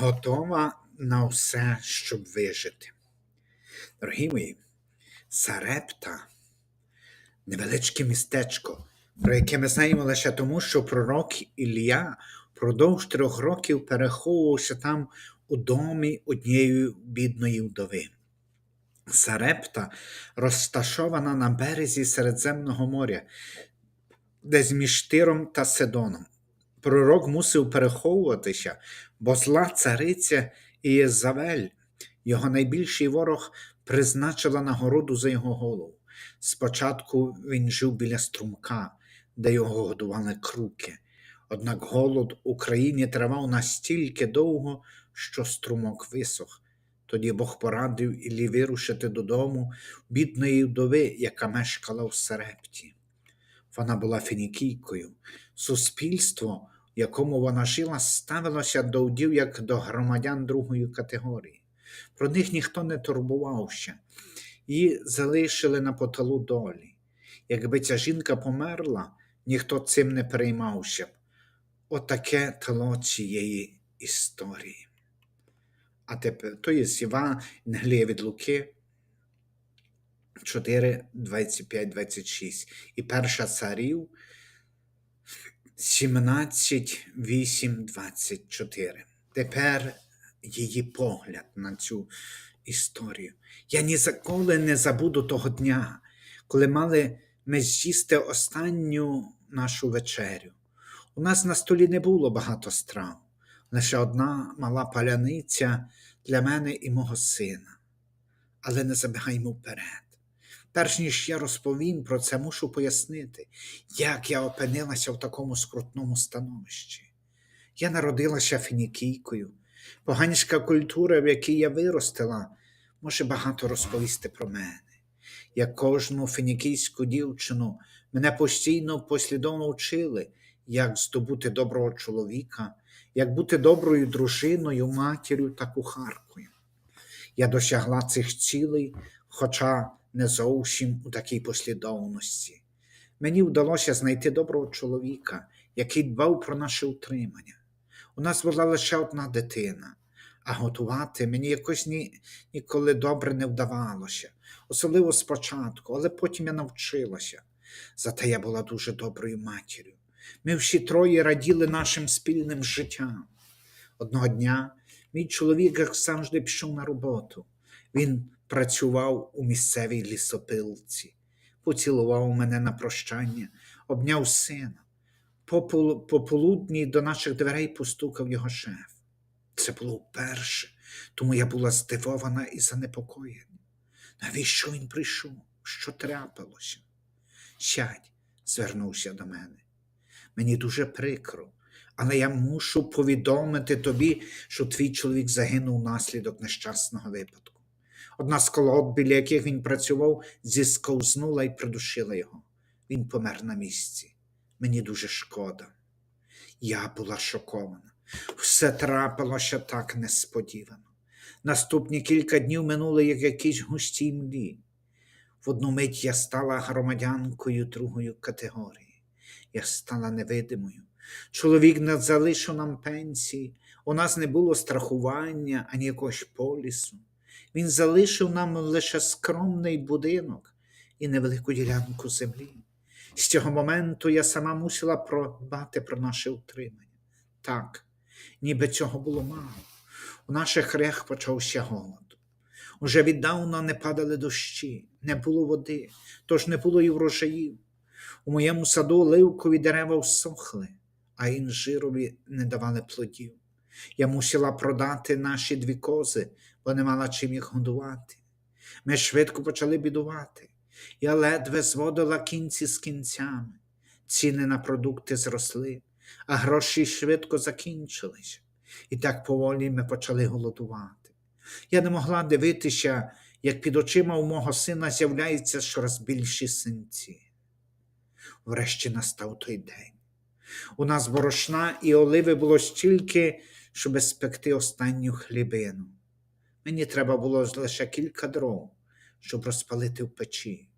готова на все, щоб вижити. Дорогі мої, Сарепта невеличке містечко, про яке ми знаємо лише тому, що пророк Ілля впродовж трьох років переховувався там у домі однієї бідної вдови. Сарепта розташована на березі Середземного моря, десь між Тиром та Сидоном. Пророк мусив переховуватися, бо зла цариця Ієзавель, його найбільший ворог, призначила нагороду за його голову. Спочатку він жив біля струмка, де його годували круки. Однак голод у країні тривав настільки довго, що струмок висох. Тоді Бог порадив Іллі вирушити додому бідної вдови, яка мешкала в Серепті. Вона була фінікійкою. Суспільство, якому вона жила, ставилося до вдів як до громадян другої категорії. Про них ніхто не турбувався, її залишили на поталу долі. Якби ця жінка померла, ніхто цим не переймався б. Отаке тло цієї історії. А тепер то є Євангелія від Луки 4, 25, 26. І перша царів 17, 8, 24. Тепер її погляд на цю історію. Я ніколи не забуду того дня, коли мали ми з'їсти останню нашу вечерю. У нас на столі не було багато страв, лише одна мала паляниця для мене і мого сина. Але не забігаймо вперед. Перш ніж я розповім про це, мушу пояснити, як я опинилася в такому скрутному становищі. Я народилася фінікійкою, поганська культура, в якій я виростила, може багато розповісти про мене. Як кожну фінікійську дівчину, мене постійно послідовно вчили, як здобути доброго чоловіка, як бути доброю дружиною, матір'ю та кухаркою. Я досягла цих цілей, хоча не зовсім у такій послідовності. Мені вдалося знайти доброго чоловіка, який дбав про наше утримання. У нас була лише одна дитина, а готувати мені якось ні, ніколи добре не вдавалося, особливо спочатку, але потім я навчилася. Зате я була дуже доброю матір'ю. Ми всі троє раділи нашим спільним життям. Одного дня мій чоловік, як завжди, пішов на роботу. Він працював у місцевій лісопилці, поцілував мене на прощання, обняв сина. Пополудні до наших дверей постукав його шеф. Це було вперше, тому я була здивована і занепокоєна. Навіщо він прийшов? Що трапилося? Сядь, звернувся до мене. Мені дуже прикро, але я мушу повідомити тобі, що твій чоловік загинув внаслідок нещасного випадку. Одна з колод, біля яких він працював, зісковзнула і придушила його. Він помер на місці. Мені дуже шкода. Я була шокована. Все трапилося так несподівано. Наступні кілька днів минули, як якісь густі млі. В одну мить я стала громадянкою другої категорії. Я стала невидимою. Чоловік не залишив нам пенсії, у нас не було страхування ані якогось полісу. Він залишив нам лише скромний будинок і невелику ділянку землі. З цього моменту я сама мусила продбати про наше утримання. Так, ніби цього було мало. У наших краях почався голод. Уже віддавна не падали дощі, не було води, тож не було і врожаїв. У моєму саду оливкові дерева всохли, а інжирові не давали плодів. Я мусила продати наші дві кози, бо не мала чим їх годувати. Ми швидко почали бідувати. Я ледве зводила кінці з кінцями. Ціни на продукти зросли, а гроші швидко закінчилися. І так поволі ми почали голодувати. Я не могла дивитися, як під очима у мого сина з'являються щораз більші синці. Врешті настав той день. У нас борошна і оливи було стільки, щоби спекти останню хлібину. Мені треба було лише кілька дров, щоб розпалити в печі.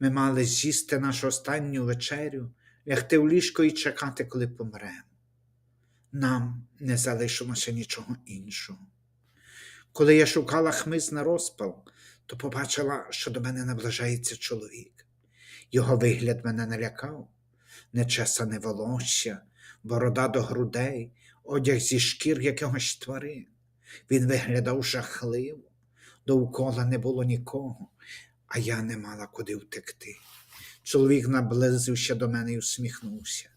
Ми мали з'їсти нашу останню вечерю, лягти в ліжко і чекати, коли помремо. нам не залишилося нічого іншого. Коли я шукала хмиз на розпал, то побачила, що до мене наближається чоловік. Його вигляд мене налякав, нечесане волосся, борода до грудей, одяг зі шкір якогось тварин. Він виглядав жахливо, довкола не було нікого, а я не мала куди втекти. Чоловік наблизився до мене і усміхнувся.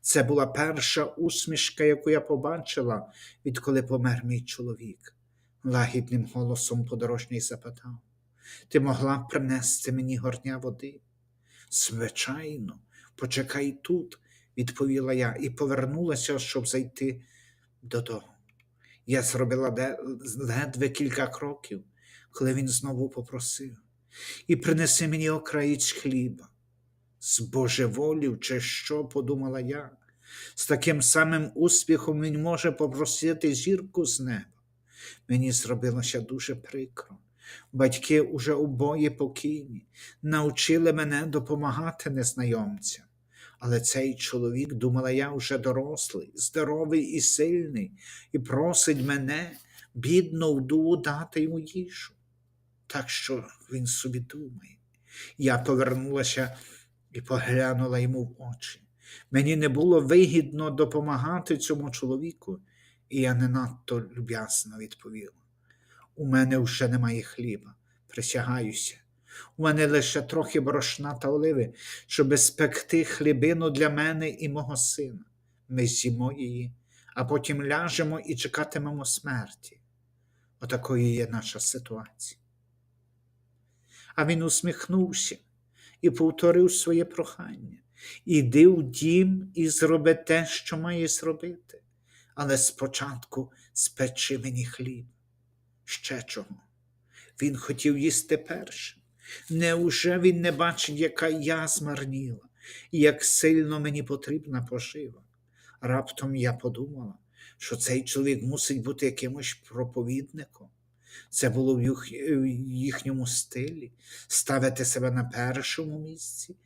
Це була перша усмішка, яку я побачила, відколи помер мій чоловік. Лагідним голосом подорожній запитав: Ти могла б принести мені горня води? Звичайно, почекай тут, відповіла я і повернулася, щоб зайти додому. Я зробила ледве кілька кроків, коли він знову попросив, і принеси мені окраєць хліба. Збожеволів, чи що, подумала я, з таким самим успіхом він може попросити зірку з неба. Мені зробилося дуже прикро. Батьки уже обоє покійні, навчили мене допомагати незнайомцям. Але цей чоловік, думала я, вже дорослий, здоровий і сильний, і просить мене, бідну вдову, дати йому їжу. Так що він собі думає. Я повернулася і поглянула йому в очі. Мені не було вигідно допомагати цьому чоловіку, і я не надто люб'язно відповіла. У мене вже немає хліба, присягаюся. У мене лише трохи борошна та оливи, щоб спекти хлібину для мене і мого сина. Ми з'їмо її, а потім ляжемо і чекатимемо смерті. Отакою є наша ситуація. А він усміхнувся і повторив своє прохання. Іди в дім і зроби те, що має зробити, але спочатку спечи мені хліб. Ще чого? Він хотів їсти першим. Неуже він не бачить, яка я змарніла, і як сильно мені потрібна пожива? Раптом я подумала, що цей чоловік мусить бути якимось проповідником. Це було в їхньому стилі ставити себе на першому місці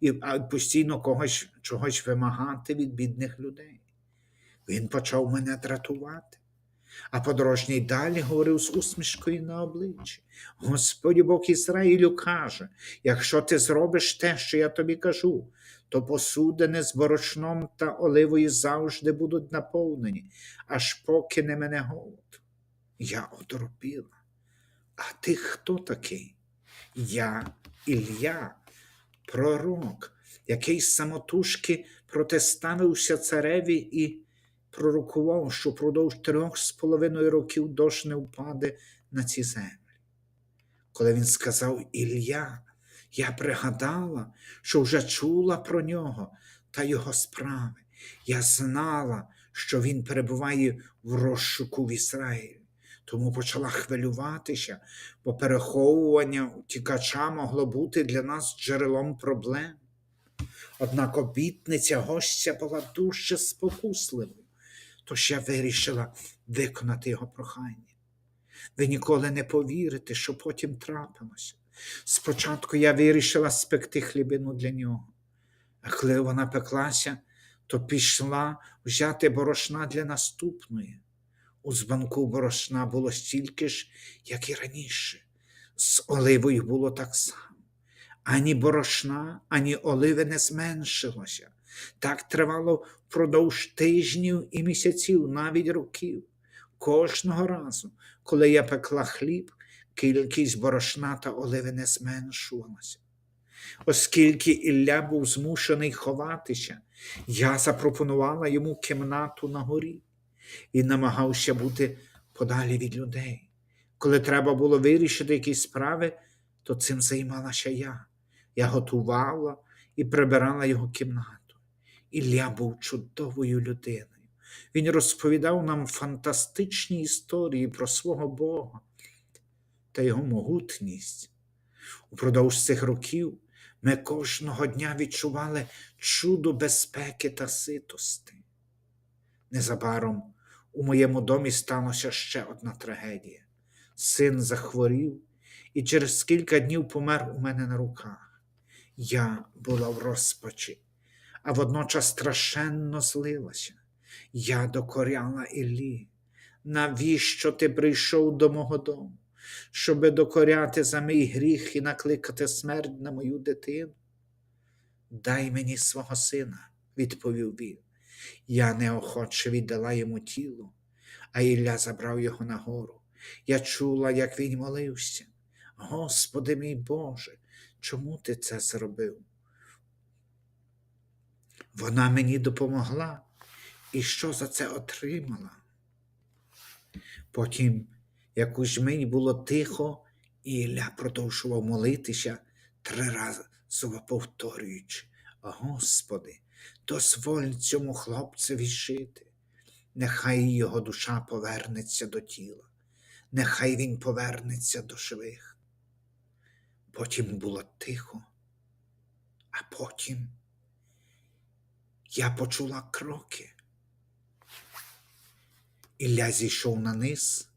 і постійно когось чогось вимагати від бідних людей. Він почав мене дратувати. А подорожній далі говорив з усмішкою на обличчі. Господь Бог Ізраїлю каже: якщо ти зробиш те, що я тобі кажу, то посудини з борошном та оливою завжди будуть наповнені, аж поки не мене голод. Я оторопіла. А ти хто такий? Я Ілля, пророк, який самотужки протиставився цареві і пророкував, що впродовж трьох з половиною років дощ не впаде на ці землі. Коли він сказав Ілля, я пригадала, що вже чула про нього та його справи. Я знала, що він перебуває в розшуку в Ізраїлі. Тому почала хвилюватися, бо переховування утікача могло бути для нас джерелом проблем. Однак обітниця гостя була дуже спокусливою, тож я вирішила виконати його прохання. Ви ніколи не повірите, що потім трапилося. Спочатку я вирішила спекти хлібину для нього, а коли вона пеклася, то пішла взяти борошна для наступної. У збанку борошна було стільки ж, як і раніше. З оливою було так само. Ані борошна, ані оливи не зменшилося. Так тривало впродовж тижнів і місяців, навіть років. Кожного разу, коли я пекла хліб, кількість борошна та оливи не зменшувалася. Оскільки Ілля був змушений ховатися, я запропонувала йому кімнату на горі. Він намагався бути подалі від людей. Коли треба було вирішити якісь справи, то цим займалася я. Я готувала і прибирала його кімнату. Ілля був чудовою людиною. Він розповідав нам фантастичні історії про свого Бога та його могутність. Упродовж цих років ми кожного дня відчували чудо безпеки та ситости. Незабаром у моєму домі сталося ще одна трагедія. Син захворів і через кілька днів помер у мене на руках. Я була в розпачі, а водночас страшенно злилася. Я докоряла Іллі. Навіщо ти прийшов до мого дому, щоби докоряти за мій гріх і накликати смерть на мою дитину? Дай мені свого сина, відповів він. Я неохоче віддала йому тіло, а Ілля забрав його на гору. Я чула, як він молився. Господи мій Боже, чому ти це зробив? Вона мені допомогла і що за це отримала? Потім якусь мить було тихо, і Ілля продовжував молитися, три рази повторюючи, Господи, дозволь цьому хлопцеві жити, нехай його душа повернеться до тіла, нехай він повернеться до живих. Потім було тихо, а потім я почула кроки. Ілля зійшов на низ,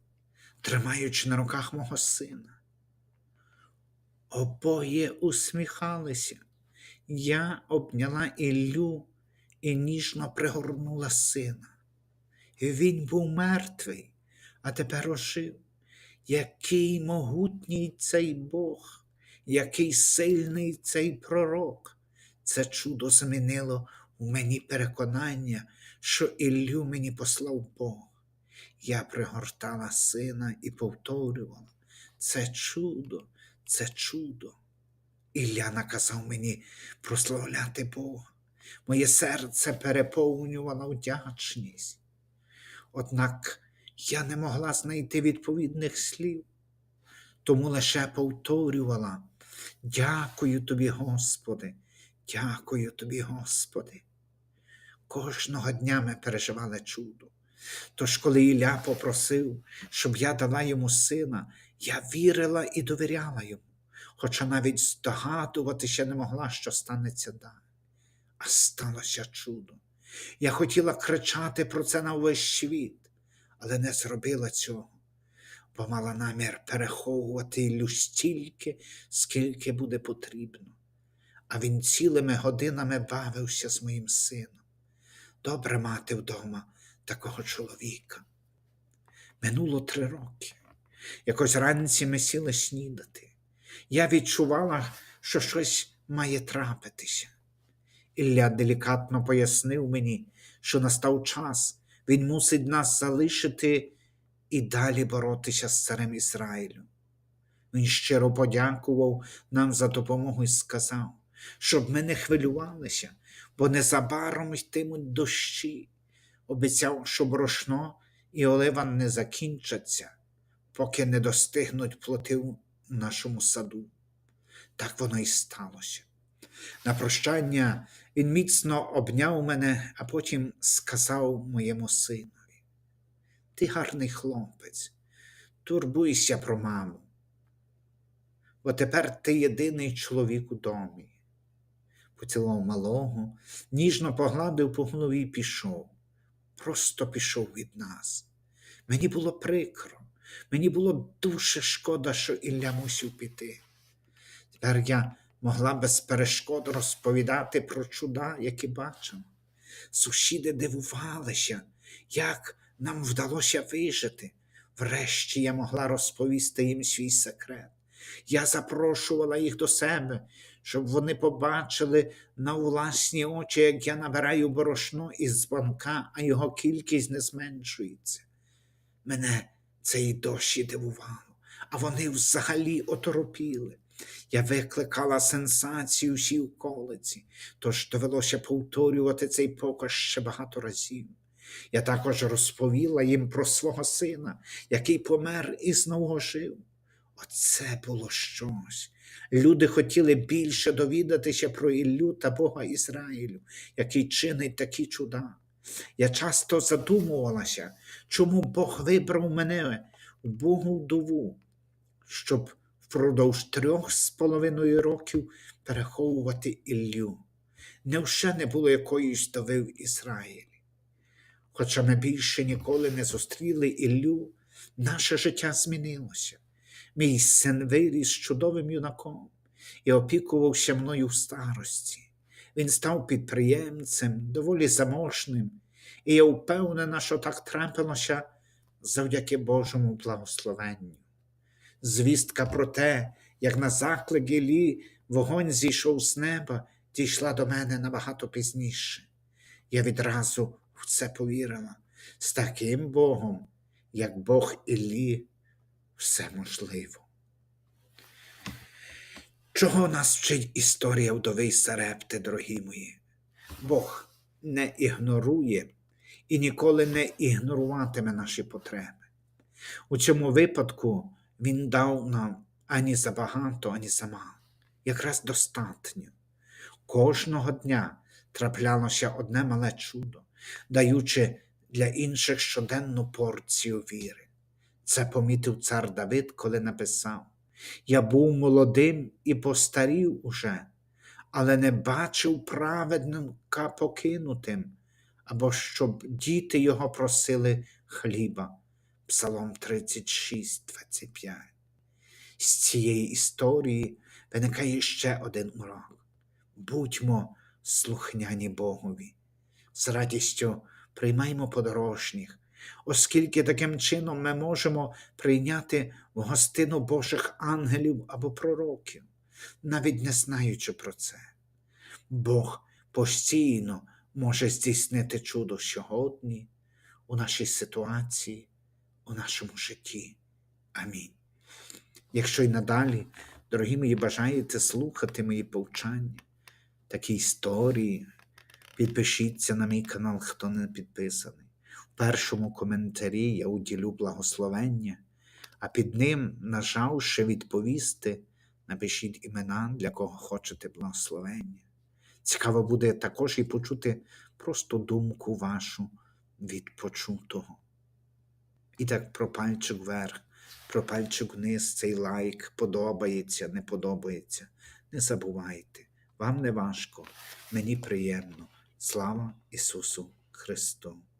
тримаючи на руках мого сина. Обоє усміхалися. Я обняла Іллю і ніжно пригорнула сина. Він був мертвий, а тепер ожив. Який могутній цей Бог, який сильний цей пророк. Це чудо змінило у мені переконання, що Іллю мені послав Бог. Я пригортала сина і повторювала це чудо, це чудо. Ілля наказав мені прославляти Бога. Моє серце переповнювала вдячність. Однак я не могла знайти відповідних слів, тому лише повторювала Дякую тобі, Господи, дякую тобі, Господи. Кожного дня ми переживали чудо. Тож, коли Ілля попросив, щоб я дала йому сина, я вірила і довіряла йому, хоча навіть здогадуватися не могла, що станеться далі. А сталося чудо. Я хотіла кричати про це на увесь світ, але не зробила цього, бо мала намір переховувати Іллю стільки, скільки буде потрібно. А він цілими годинами бавився з моїм сином. Добре мати вдома такого чоловіка. Минуло три роки. Якось ранці ми сіли снідати. Я відчувала, що щось має трапитися. Ілля делікатно пояснив мені, що настав час, він мусить нас залишити і далі боротися з царем Ізраїлю. Він щиро подякував нам за допомогу і сказав, щоб ми не хвилювалися, бо незабаром йтимуть дощі. Обіцяв, що борошно і олива не закінчаться, поки не достигнуть плоти у нашому саду. Так воно і сталося. На прощання він міцно обняв мене, а потім сказав моєму синові: Ти гарний хлопець, турбуйся про маму, бо тепер ти єдиний чоловік у домі. Поцілував малого, ніжно погладив по голові і пішов. Просто пішов від нас. Мені було прикро, мені було дуже шкода, що Ілля мусив піти. Тепер я могла без перешкод розповідати про чуда, які бачила. Сусіди дивувалися, як нам вдалося вижити. Врешті я могла розповісти їм свій секрет. Я запрошувала їх до себе, щоб вони побачили на власні очі, як я набираю борошно із банка, а його кількість не зменшується. Мене це і дощі дивувало, а вони взагалі оторопіли. Я викликала сенсацію всій околиці, тож довелося повторювати цей показ ще багато разів. Я також розповіла їм про свого сина, який помер і знову жив. Оце було щось. Люди хотіли більше довідатися про Іллю та Бога Ізраїлю, який чинить такі чуда. Я часто задумувалася, чому Бог вибрав мене в Богу вдову, щоб впродовж трьох з половиною років переховувати Іллю. Невже не було якоїсь дови в Ізраїлі? Хоча ми більше ніколи не зустріли Іллю, наше життя змінилося. Мій син виріс чудовим юнаком і опікувався мною в старості. Він став підприємцем, доволі заможним, І я впевнена, що так трапилося завдяки Божому благословенню. Звістка про те, як на заклик Іллі вогонь зійшов з неба, дійшла до мене набагато пізніше. Я відразу в це повірила. З таким Богом, як Бог Іллі, все можливо. Чого нас вчить історія вдови Сарепти, дорогі мої? Бог не ігнорує і ніколи не ігноруватиме наші потреби. У цьому випадку Він дав нам ані забагато, ані замало, якраз достатньо. Кожного дня траплялося одне мале чудо, даючи для інших щоденну порцію віри. Це помітив цар Давид, коли написав: Я був молодим і постарів уже, але не бачив праведника покинутим, або щоб діти його просили хліба. Псалом 36, 25. З цієї історії виникає ще один урок. Будьмо слухняні Богові. З радістю приймаймо подорожніх, оскільки таким чином ми можемо прийняти в гостину Божих ангелів або пророків, навіть не знаючи про це. Бог постійно може здійснити чудо сьогодні, у нашій ситуації, у нашому житті. Амінь. Якщо й надалі, дорогі мої, бажаєте слухати мої повчання, такі історії, підпишіться на мій канал, хто не підписаний. Першому коментарі я уділю благословення, а під ним, нажавши відповісти, напишіть імена, для кого хочете благословення. Цікаво буде також і почути просто думку вашу від почутого. І так про пальчик вверх, про пальчик вниз, цей лайк подобається, не подобається. Не забувайте, вам не важко, мені приємно. Слава Ісусу Христу!